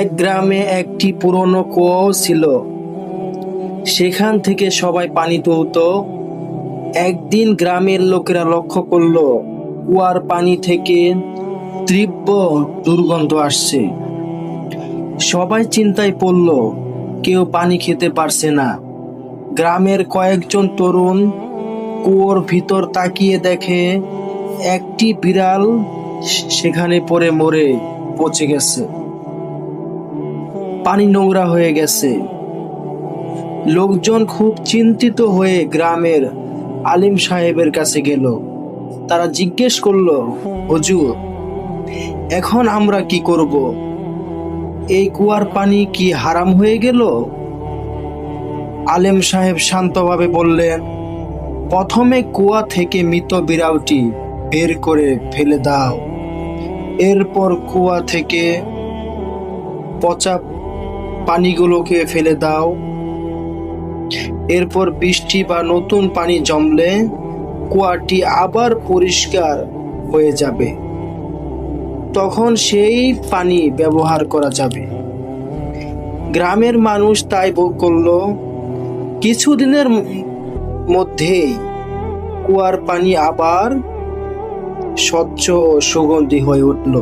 এক গ্রামে একটি পুরনো কুয়ো ছিল। সেখান থেকে সবাই পানি তুলতো। একদিন গ্রামের লোকেরা লক্ষ্য করল, কুয়ার পানি থেকে তীব্র দুর্গন্ধ আসছে। সবাই চিন্তায় পড়ল, কেউ পানি খেতে পারছে না। গ্রামের কয়েকজন তরুণ কুয়োর ভিতর তাকিয়ে দেখে একটি বিড়াল সেখানে পড়ে মরে পচে গেছে। পানি নোংরা হয়ে গেছে। লোকজন খুব চিন্তিত হয়ে গ্রামের আলিম সাহেবের কাছে গেল। তারা জিজ্ঞেস করল, হুজুর, এখন আমরা কি করব? এই কুয়ার পানি কি হারাম হয়ে গেল? আলেম সাহেব শান্তভাবে বললেন, প্রথমে কুয়া থেকে মৃত বিড়ালটি বের করে ফেলে দাও। এরপর কুয়া থেকে পচা পানিগুলোকে ফেলে দাও। এরপর বৃষ্টি বা নতুন পানি জমলে কুয়াটি আবার পরিষ্কার হয়ে যাবে। তখন সেই পানি ব্যবহার করা যাবে। গ্রামের মানুষ তাই করল, কিছুদিনের মধ্যেই কুয়ার পানি আবার স্বচ্ছ ও সুগন্ধি হয়ে উঠল।